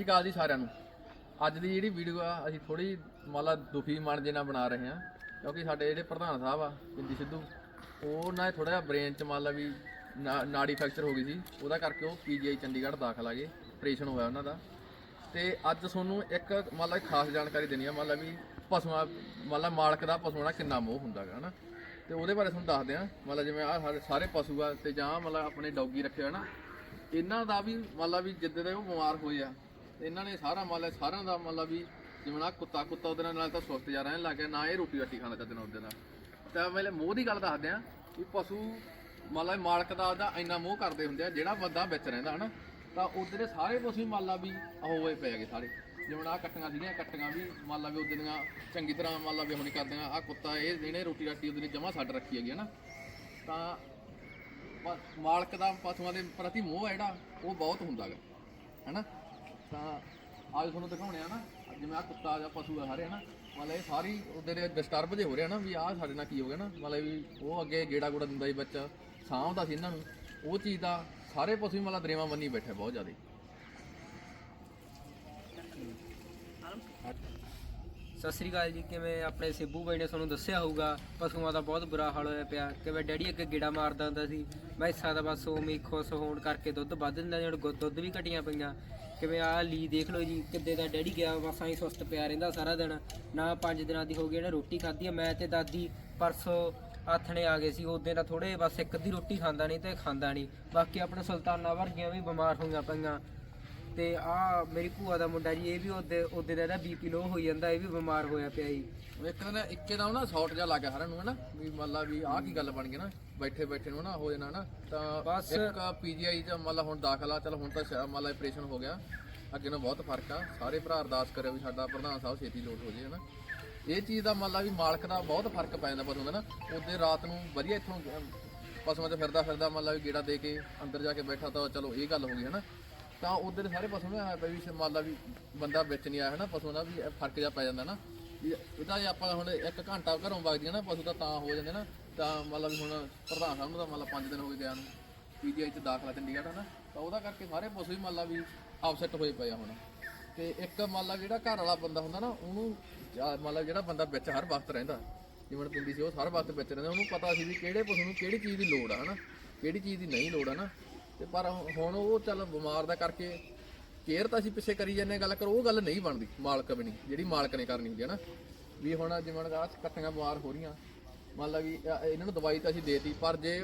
ਸ਼੍ਰੀ ਅਕਾਲ ਜੀ ਸਾਰਿਆਂ ਨੂੰ। ਅੱਜ ਦੀ ਜਿਹੜੀ ਵੀਡੀਓ ਆ, ਅਸੀਂ ਥੋੜੀ ਮਾਲਾ ਦੁਖੀ ਮਨ ਜੇ ਨਾਲ ਬਣਾ ਰਹੇ ਹਾਂ, ਕਿਉਂਕਿ ਸਾਡੇ ਜਿਹੜੇ ਪ੍ਰਧਾਨ ਸਾਹਿਬ ਆ ਪਿੰਦੀ ਸਿੱਧੂ ਉਹਨਾਂ ਦੇ ਥੋੜਾ ਜਿਹਾ ਬ੍ਰੇਨ ਚ ਮੰਨ ਲਾ ਵੀ ਨਾ- ਨਾੜੀ ਫ੍ਰੈਕਚਰ ਹੋ ਗਈ ਸੀ, ਉਹਦਾ ਕਰਕੇ ਉਹ ਪੀਜੀਆਈ ਚੰਡੀਗੜ੍ਹ ਦਾਖਲ ਆ ਗਏ ਆਪਰੇਸ਼ਨ ਹੋਇਆ ਉਹਨਾਂ ਦਾ। ਤੇ ਅੱਜ ਤੁਹਾਨੂੰ ਇੱਕ ਮੰਨ ਖਾਸ ਜਾਣਕਾਰੀ ਦੇਣੀ ਆ, ਮੰਨ ਲਾ ਵੀ ਪਸ਼ੂਆਂ, ਮੰਨ ਮਾਲਕ ਦਾ ਪਸ਼ੂਆਂ ਨਾਲ ਕਿੰਨਾ ਮੋਹ ਹੁੰਦਾ ਗਾ, ਹਨਾ। ਤੇ ਉਹਦੇ ਬਾਰੇ ਤੁਹਾਨੂੰ ਦੱਸਦੇ ਆ ਮੰਨ ਜਿਵੇਂ ਆ ਸਾਰੇ ਪਸ਼ੂ ਆ, ਤੇ ਜਾਂ ਮਤਲਬ ਆਪਣੇ ਡੌਗੀ ਰੱਖੇ ਹੋਏ ਨਾ, ਇਹਨਾਂ ਦਾ ਵੀ ਮੰਨ ਲਾ ਵੀ ਜਿੱਦੇ ਦੇ ਉਹ ਬਿਮਾਰ ਹੋਏ ਆ ਇਹਨਾਂ ਨੇ ਸਾਰਾ ਮਾਲ ਲਾ ਸਾਰਿਆਂ ਦਾ ਮੰਨ ਵੀ ਜਿਵੇਂ ਆ ਕੁੱਤਾ ਕੁੱਤਾ ਉਹਦੇ ਨਾਲ ਤਾਂ ਸੁਸਤ ਜਾ ਰਹਿਣ ਲੱਗ ਗਿਆ, ਨਾ ਇਹ ਰੋਟੀ ਰੱਟੀ ਖਾਣਾ ਚੱਜ ਨਾਲ ਉਹਦੇ ਨਾਲ। ਤਾਂ ਪਹਿਲੇ ਮੋਹ ਦੀ ਗੱਲ ਦੱਸਦੇ ਆ ਵੀ ਪਸ਼ੂ ਮੰਨ ਮਾਲਕ ਦਾ ਉਹਦਾ ਇੰਨਾ ਮੋਹ ਕਰਦੇ ਹੁੰਦੇ ਆ, ਜਿਹੜਾ ਬੰਦਾ ਵਿੱਚ ਰਹਿੰਦਾ ਹਨਾ, ਤਾਂ ਉਹਦੇ ਦੇ ਸਾਰੇ ਪਸ਼ੂ ਹੀ ਮੰਨ ਵੀ ਉਹ ਹੋਏ ਪਏ ਹੈਗੇ ਸਾਰੇ। ਜਿਵੇਂ ਆ ਕੱਟੀਆਂ ਸੀਗੀਆਂ, ਕੱਟੀਆਂ ਵੀ ਮਾਲਾ ਵੀ ਉਹਦੇ ਦੀਆਂ ਚੰਗੀ ਤਰ੍ਹਾਂ ਮਾਲਾ ਲਾ ਵੀ ਹੁਣ ਕਰਦੇ ਆ ਆ ਕੁੱਤਾ, ਇਹ ਜਿਹਨੇ ਰੋਟੀ ਰਾਟੀ ਉਹਦੇ ਨੇ ਜਮਾ ਛੱਡ ਰੱਖੀ ਹੈਗੀ ਹਨਾ ਤਾਂ ਮਾਲਕ ਦਾ ਪਸ਼ੂਆਂ ਦੇ ਪ੍ਰਤੀ ਮੋਹ ਹੈ ਜਿਹੜਾ, ਉਹ ਬਹੁਤ ਹੁੰਦਾ ਗਾ ਹੈਨਾ। ਤਾਂ ਅੱਜ ਤੁਹਾਨੂੰ ਦਿਖਾਉਣੇ ਆ ਨਾ ਜਿਵੇਂ ਆ ਕੁੱਤਾ ਜਾਂ ਪਸ਼ੂ ਆ ਸਾਰੇ, ਹਨਾ? ਮਤਲਬ ਇਹ ਸਾਰੀ ਉਹਦੇ ਦੇ ਡਿਸਟਰਬ ਜੇ ਹੋ ਰਿਹਾ ਨਾ, ਵੀ ਆਹ ਸਾਡੇ ਨਾਲ ਕੀ ਹੋ ਗਿਆ ਨਾ? ਮਤਲਬ ਵੀ ਉਹ ਅੱਗੇ ਗੇੜਾ ਗੂੜਾ ਦਿੰਦਾ ਸੀ ਬੱਚਾ ਸਾਂਭਦਾ ਸੀ ਇਹਨਾਂ ਨੂੰ। ਉਹ ਚੀਜ਼ ਦਾ ਸਾਰੇ ਪਸ਼ੂ ਹੀ ਮਤਲਬ ਦਰੇਵਾ ਬੰਨੀ ਬੈਠੇ ਬਹੁਤ ਜ਼ਿਆਦਾ। ਸਤਿ ਸ੍ਰੀ ਅਕਾਲ ਜੀ, ਕਿਵੇਂ ਆਪਣੇ ਸਿੱਬੂ ਬਾਈ ਨੇ ਤੁਹਾਨੂੰ ਦੱਸਿਆ ਹੋਊਗਾ, ਪਸ਼ੂਆਂ ਦਾ ਬਹੁਤ ਬੁਰਾ ਹਾਲ ਹੋਇਆ ਪਿਆ, ਕਿਵੇਂ ਡੈਡੀ ਅੱਗੇ ਗੇੜਾ ਮਾਰਦਾ ਹੁੰਦਾ ਸੀ ਮੈਂ ਮੈਸਾਂ ਦਾ ਬਸ ਉਮੀ ਖੁਸ਼ ਹੋਣ ਕਰਕੇ ਦੁੱਧ ਵੱਧ ਦਿੰਦਾ ਜਿਹੜਾ ਦੁੱਧ ਵੀ ਘਟੀਆਂ ਪਈਆਂ। ਕਿਵੇਂ ਆਹ ਲੀ ਦੇਖ ਲਓ ਜੀ, ਕਿੱਦੇ ਦਾ ਡੈਡੀ ਗਿਆ, ਬਸ ਐਂ ਸੁਸਤ ਪਿਆ ਰਹਿੰਦਾ ਸਾਰਾ ਦਿਨ। ਨਾ ਪੰਜ ਦਿਨਾਂ ਦੀ ਹੋ ਗਈ, ਇਹਨੇ ਰੋਟੀ ਖਾਧੀ ਆ, ਮੈਂ ਤੇ ਦਾਦੀ ਪਰਸੋਂ ਆਥਣੇ ਆ ਗਏ ਸੀ ਉਹਦੇ ਨਾਲ ਥੋੜੇ ਬਸ ਇੱਕ ਅੱਧੀ ਰੋਟੀ ਖਾਂਦਾ ਨਹੀਂ ਤੇ ਖਾਂਦਾ ਨਹੀਂ। ਬਾਕੀ ਆਪਣੇ ਸੁਲਤਾਨਾ ਵਰਗੀਆਂ ਵੀ ਬਿਮਾਰ ਹੋਈਆਂ ਪਈਆਂ। ਤੇ ਆ ਮੇਰੀ ਭੂਆ ਦਾ ਮੁੰਡਾ ਜੀ ਇਹ ਵੀ ਉਹਦੇ ਉਹਦੇ ਦਾ ਇਹਦਾ ਬੀਪੀ ਲੋ ਹੋਈ ਜਾਂਦਾ ਇਹ ਵੀ ਬਿਮਾਰ ਹੋਇਆ ਪਿਆ ਜੀ। ਇੱਕ ਦਿਨ ਇੱਕੇ ਦਾ ਨਾ ਸ਼ਾਰਟ ਜਿਹਾ ਲੱਗ ਗਿਆ ਸਾਰਿਆਂ ਨੂੰ ਹਨਾ? ਵੀ ਮੰਨ ਲਾ ਵੀ ਆਹ ਕੀ ਗੱਲ ਬਣ ਗਈ ਨਾ ਬੈਠੇ ਬੈਠੇ ਨੂੰ ਨਾ ਹੋ ਜਾਣਾ ਨਾ ਤਾਂ ਬਸ। ਇੱਕ ਪੀਜੀਆਈ ਚ ਮੰਨ ਲਾ ਹੁਣ ਦਾਖਲਾ ਚਲ ਹੁਣ ਤਾਂ ਸ਼ਾਇਦ ਮੰਨ ਲਾ ਆਪਰੇਸ਼ਨ ਹੋ ਗਿਆ। ਅੱਗੇ ਨਾਲੋਂ ਬਹੁਤ ਫ਼ਰਕ ਆ ਸਾਰੇ ਭਰਾ ਅਰਦਾਸ ਕਰਿਓ ਵੀ ਸਾਡਾ ਪ੍ਰਧਾਨ ਸਾਹਿਬ ਛੇਤੀ ਲੋਟ ਹੋ ਜੇ ਹਨਾ? ਇਹ ਚੀਜ਼ ਦਾ ਮੰਨ ਲਾ ਵੀ ਮਾਲਕ ਦਾ ਬਹੁਤ ਫ਼ਰਕ ਪੈ ਜਾਂਦਾ ਪਸ਼ੂ ਦਾ ਨਾ ਉਹਦੇ ਰਾਤ ਨੂੰ ਵਧੀਆ ਇੱਥੋਂ ਪਸ਼ੂਆਂ ਤੇ ਫਿਰਦਾ ਫਿਰਦਾ ਮੰਨ ਲਾ ਵੀ ਗੇੜਾ ਦੇ ਕੇ ਅੰਦਰ ਜਾ ਕੇ ਬੈਠਾ ਤਾਂ ਚਲੋ ਇਹ ਗੱਲ ਹੋ ਗਈ ਹਨਾ? ਤਾਂ ਉਧਰ ਸਾਰੇ ਪਸ਼ੂ ਨੇ ਆਇਆ ਪਿਆ ਵੀ ਸ਼- ਮੰਨ ਲਾ ਵੀ ਬੰਦਾ ਵਿੱਚ ਨਹੀਂ ਆਇਆ ਹਨਾ, ਪਸ਼ੂ ਦਾ ਵੀ ਫ਼ਰਕ ਜਿਹਾ ਪੈ ਜਾਂਦਾ ਨਾ। ਵੀ ਇਹਦਾ ਜੇ ਆਪਾਂ ਹੁਣ ਇੱਕ ਘੰਟਾ ਘਰੋਂ ਵਗਦੀਆਂ ਨਾ, ਪਸ਼ੂ ਤਾਂ ਤਾਂ ਹੋ ਜਾਂਦੇ ਨਾ। ਤਾਂ ਮਤਲਬ ਵੀ ਹੁਣ ਪ੍ਰਧਾਨ ਸਾਹਿਬ ਨੂੰ ਤਾਂ ਮੰਨ 5 ਦਿਨ ਹੋ ਗਏ ਗਿਆ ਨੂੰ। ਪੀਜੀਆਈ ਚ ਦਾਖਲਾ ਚੰਡੀਗੜ੍ਹ ਹਨਾ। ਤਾਂ ਉਹਦਾ ਕਰਕੇ ਸਾਰੇ ਪਸ਼ੂ ਹੀ ਮੰਨ ਲਾ ਵੀ ਅਪਸੈਟ ਹੋਏ ਪਏ ਆ ਹੁਣ। ਤੇ ਇੱਕ ਮੰਨ ਲਾ ਜਿਹੜਾ ਘਰ ਵਾਲਾ ਬੰਦਾ ਹੁੰਦਾ ਨਾ, ਉਹਨੂੰ ਜਾਂ ਮੰਨ ਲਾ ਜਿਹੜਾ ਬੰਦਾ ਵਿੱਚ ਹਰ ਵਕਤ ਰਹਿੰਦਾ। ਜਿਵੇਂ ਪਿੰਡੀ ਸੀ, ਉਹ ਹਰ ਵਕਤ ਵਿੱਚ ਰਹਿੰਦਾ। ਉਹਨੂੰ ਪਤਾ ਸੀ ਵੀ ਕਿਹੜੇ ਪਸ਼ੂ ਨੂੰ ਕਿਹੜੀ ਚੀਜ਼ ਦੀ ਲੋੜ ਆ ਹਨਾ। ਕਿਹੜੀ ਚੀਜ਼ ਦੀ ਨਹੀਂ ਲੋੜ ਆ ਨਾ। ਤੇ ਪਰ ਹੁਣ ਉਹ ਚੱਲ ਬਿਮਾਰ ਦਾ ਕਰਕੇ ਕੇਅਰ ਤਾਂ ਅਸੀਂ ਪਿੱਛੇ ਕਰੀ ਜਾਂਦੇ ਹਾਂ, ਗੱਲ ਕਰ, ਉਹ ਗੱਲ ਨਹੀਂ ਬਣਦੀ, ਮਾਲਕ ਬਣੀ ਜਿਹੜੀ ਮਾਲਕ ਨੇ ਕਰਨੀ ਹੁੰਦੀ ਹੈ ਨਾ। ਵੀ ਹੁਣ ਜਿਵੇਂ ਆਹ ਕੱਟੀਆਂ ਬਿਮਾਰ ਹੋ ਰਹੀਆਂ, ਮੰਨ ਲਾ ਵੀ ਇਹਨਾਂ ਨੂੰ ਦਵਾਈ ਤਾਂ ਅਸੀਂ ਦੇਤੀ, ਪਰ ਜੇ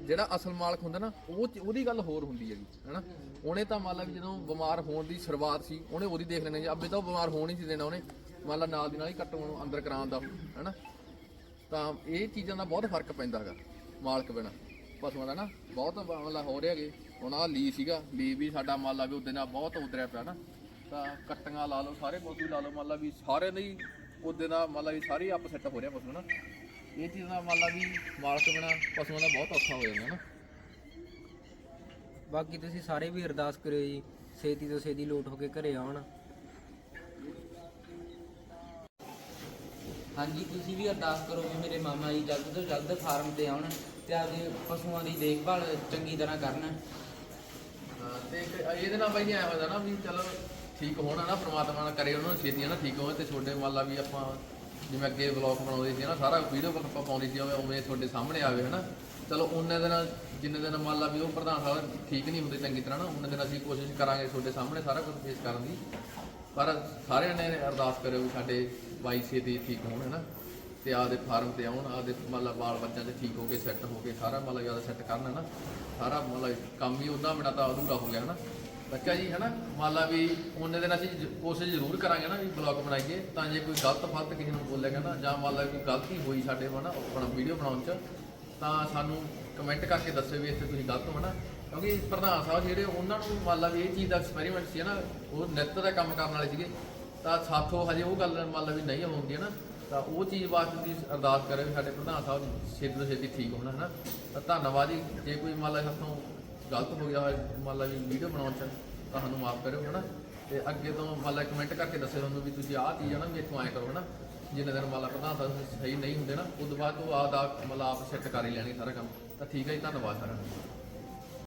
ਜਿਹੜਾ ਅਸਲ ਮਾਲਕ ਹੁੰਦਾ ਨਾ, ਉਹ ਉਹਦੀ ਗੱਲ ਹੋਰ ਹੁੰਦੀ ਹੈਗੀ, ਹੈਨਾ। ਉਹਨੇ ਤਾਂ ਮੰਨ ਲਾ ਵੀ ਜਦੋਂ ਬਿਮਾਰ ਹੋਣ ਦੀ ਸ਼ੁਰੂਆਤ ਸੀ, ਉਹਨੇ ਉਹਦੀ ਦੇਖ ਲੈਣੀ ਜੀ ਅੱਬੇ ਤਾਂ ਉਹ ਬਿਮਾਰ ਹੋਣ ਹੀ ਸੀ ਦੇਣਾ ਉਹਨੇ, ਮੰਨ ਲਾ ਨਾਲ ਦੀ ਨਾਲ ਹੀ ਕੱਟੋਂ ਨੂੰ ਅੰਦਰ ਕਰਾਉਣ ਦਾ, ਹੈਨਾ। ਤਾਂ ਇਹ ਚੀਜ਼ਾਂ ਦਾ ਬਹੁਤ ਫ਼ਰਕ ਪੈਂਦਾ ਹੈਗਾ, ਮਾਲਕ ਬਿਨਾ। ਪਸ਼ੂਆਂ ਦਾ ਨਾ ਬਹੁਤ ਮਤਲਬ ਹੋ ਰਿਹਾ ਹੈਗੇ ਹੁਣ ਆਹ ਲੀ ਸੀਗਾ ਲੀ ਵੀ ਸਾਡਾ ਮੰਨ ਲਾ ਵੀ ਉਹਦੇ ਨਾਲ ਬਹੁਤ ਉਤਰਿਆ ਪਿਆ ਨਾ। ਤਾਂ ਕੱਟੀਆਂ ਲਾ ਲਓ ਸਾਰੇ ਪਸ਼ੂ ਲਾ ਲਓ ਮੰਨ ਲਾ ਵੀ ਸਾਰੇ ਨਹੀਂ ਉਹਦੇ ਨਾਲ ਮੰਨ ਲਾ ਵੀ ਸਾਰੇ ਅਪਸੈਟ ਹੋ ਰਿਹਾ ਪਸ਼ੂ ਨਾ। ਇਹ ਚੀਜ਼ ਦਾ ਮੰਨ ਲਾ ਵੀ ਮਾਲਕ ਬਿਨਾ ਪਸ਼ੂਆਂ ਦਾ ਬਹੁਤ ਔਖਾ ਹੋ ਜਾਂਦਾ ਨਾ। ਬਾਕੀ ਤੁਸੀਂ ਸਾਰੇ ਵੀ ਅਰਦਾਸ ਕਰਿਓ ਜੀ ਛੇਤੀ ਤੋਂ ਛੇਤੀ ਲੋਟ ਹੋ ਕੇ ਘਰੇ ਆਉਣ। ਹਾਂਜੀ ਤੁਸੀਂ ਵੀ ਅਰਦਾਸ ਕਰੋ ਵੀ ਮੇਰੇ ਮਾਮਾ ਜੀ ਜਲਦ ਤੋਂ ਜਲਦ ਫਾਰਮ ਤੇ ਆਉਣ। ਤੇ ਆਪਦੇ ਪਸ਼ੂਆਂ ਦੀ ਦੇਖਭਾਲ ਚੰਗੀ ਤਰ੍ਹਾਂ ਕਰਨ। ਹਾਂ, ਤੇ ਇੱਕ ਇਹਦੇ ਨਾਲ ਬਾਈ ਜੀ ਐਂ ਨਾ ਵੀ ਚਲੋ ਠੀਕ ਹੋਣਾ ਨਾ, ਪ੍ਰਮਾਤਮਾ ਨਾਲ ਕਰੇ ਉਹਨਾਂ ਨੂੰ ਛੇਤੀ ਨਾ ਠੀਕ ਹੋਣ ਤੇ ਛੋਡੇ ਮੰਨ ਲਾ ਵੀ ਆਪਾਂ ਜਿਵੇਂ ਅੱਗੇ ਵਲੌਗ ਬਣਾਉਂਦੇ ਸੀ ਨਾ, ਸਾਰਾ ਵੀਡੀਓ ਆਪਾਂ ਪਾਉਂਦੇ ਸੀ, ਉਵੇਂ ਉਵੇਂ ਤੁਹਾਡੇ ਸਾਹਮਣੇ ਆਵੇ, ਹਨਾ। ਚਲੋ ਉਹਨੇ ਦਿਨ ਜਿੰਨੇ ਦਿਨ ਮੰਨ ਲਾ ਵੀ ਉਹ ਪ੍ਰਧਾਨ ਸਾਹਿਬ ਠੀਕ ਨਹੀਂ ਹੁੰਦੇ ਚੰਗੀ ਤਰ੍ਹਾਂ ਨਾ, ਉਹਨੇ ਦਿਨ ਅਸੀਂ ਕੋਸ਼ਿਸ਼ ਕਰਾਂਗੇ ਤੁਹਾਡੇ ਸਾਹਮਣੇ ਸਾਰਾ ਕੁਝ ਪੇਸ਼ ਕਰਨ ਦੀ। ਪਰ ਸਾਰਿਆਂ ਨੇ ਅਰਦਾਸ ਕਰਿਓ ਵੀ ਸਾਡੇ ਬਾਈ ਛੇਤੀ ਠੀਕ ਹੋਣ, ਹਨਾ। ਤੇ ਆਪਦੇ ਫਾਰਮ ਤੇ ਆਉਣ ਆਪਦੇ ਮਤਲਬ ਬਾਲ ਬੱਚਿਆਂ ਦੇ ਠੀਕ ਹੋ ਕੇ ਸੈੱਟ ਹੋ ਕੇ, ਸਾਰਾ ਮਤਲਬ ਜ਼ਿਆਦਾ ਸੈੱਟ ਕਰਨ ਨਾ। ਸਾਰਾ ਮਤਲਬ ਕੰਮ ਹੀ ਉਹਨਾਂ ਬਿਨਾਂ ਤਾਂ ਅਧੂਰਾ ਹੋ ਗਿਆ ਹਨਾ ਬੱਚਾ ਜੀ ਹਨਾ ਮੰਨ ਲਾ ਵੀ ਉਹਨੇ ਦਿਨ ਅਸੀਂ ਕੋਸ਼ਿਸ਼ ਜ਼ਰੂਰ ਕਰਾਂਗੇ ਨਾ ਵੀ ਬਲੌਗ ਬਣਾਈਏ, ਤਾਂ ਜੇ ਕੋਈ ਗਲਤ ਫਲਤ ਕਿਸੇ ਨੂੰ ਬੋਲੇਗਾ ਨਾ, ਜਾਂ ਮੰਨ ਲਾ ਕੋਈ ਗਲਤੀ ਹੋਈ ਸਾਡੇ ਵਾ ਆਪਣਾ ਵੀਡੀਓ ਬਣਾਉਣ ਚ, ਤਾਂ ਸਾਨੂੰ ਕਮੈਂਟ ਕਰਕੇ ਦੱਸਿਓ ਵੀ ਇੱਥੇ ਤੁਸੀਂ ਗਲਤ ਹੋ ਨਾ। ਕਿਉਂਕਿ ਪ੍ਰਧਾਨ ਸਾਹਿਬ ਜਿਹੜੇ ਉਹਨਾਂ ਨੂੰ ਮੰਨ ਲਾ ਵੀ ਇਹ ਚੀਜ਼ ਦਾ ਐਕਸਪੈਰੀਮੈਂਟ ਸੀ ਨਾ, ਉਹ ਨਿੱਤ ਦਾ ਕੰਮ ਕਰਨ ਵਾਲੇ ਸੀਗੇ। ਤਾਂ ਸਾਥੋਂ ਹਜੇ ਉਹ ਗੱਲ ਮੰਨ ਲਾ ਵੀ ਨਹੀਂ ਹੁੰਦੀ ਹੈ ਨਾ। ਤਾਂ ਉਹ ਚੀਜ਼ ਵਾਸਤੇ ਦੀ ਅਰਦਾਸ ਕਰੇ ਵੀ ਸਾਡੇ ਪ੍ਰਧਾਨ ਸਾਹਿਬ ਛੇਤੀ ਤੋਂ ਛੇਤੀ ਠੀਕ ਹੋਣ, ਹਨਾ? ਤਾਂ ਧੰਨਵਾਦ ਜੀ। ਜੇ ਕੋਈ ਮੰਨ ਲਾ ਸਾਥੋਂ ਗਲਤ ਹੋ ਗਿਆ ਹੋਵੇ ਮੰਨ ਲਾ ਵੀ ਵੀਡੀਓ ਬਣਾਉਣ ਚ, ਤਾਂ ਸਾਨੂੰ ਮਾਫ ਕਰਿਓ, ਹਨਾ? ਤੇ ਅੱਗੇ ਤੋਂ ਮੰਨ ਲਾ ਕਮੈਂਟ ਕਰਕੇ ਦੱਸਿਓ ਤੁਹਾਨੂੰ ਵੀ ਤੁਸੀਂ ਆਹ ਚੀਜ਼ ਹੈ ਨਾ ਵੀ ਇੱਥੋਂ ਐਂ ਕਰੋ, ਹਨਾ? ਜਿੰਨਾ ਦਿਨ ਮੰਨ ਲਾ ਪ੍ਰਧਾਨ ਸਾਹਿਬ ਸਹੀ ਨਹੀਂ ਹੁੰਦੇ ਨਾ, ਉਦੋਂ ਬਾਅਦ ਉਹ ਆਪ ਦਾ ਮਤਲਬ ਆਪ ਸੈੱਟ ਕਰ ਹੀ ਲੈਣੀ ਸਾਰਾ ਕੰਮ। ਤਾਂ ਠੀਕ ਹੈ ਜੀ, ਧੰਨਵਾਦ ਸਾਰਿਆਂ ਦਾ।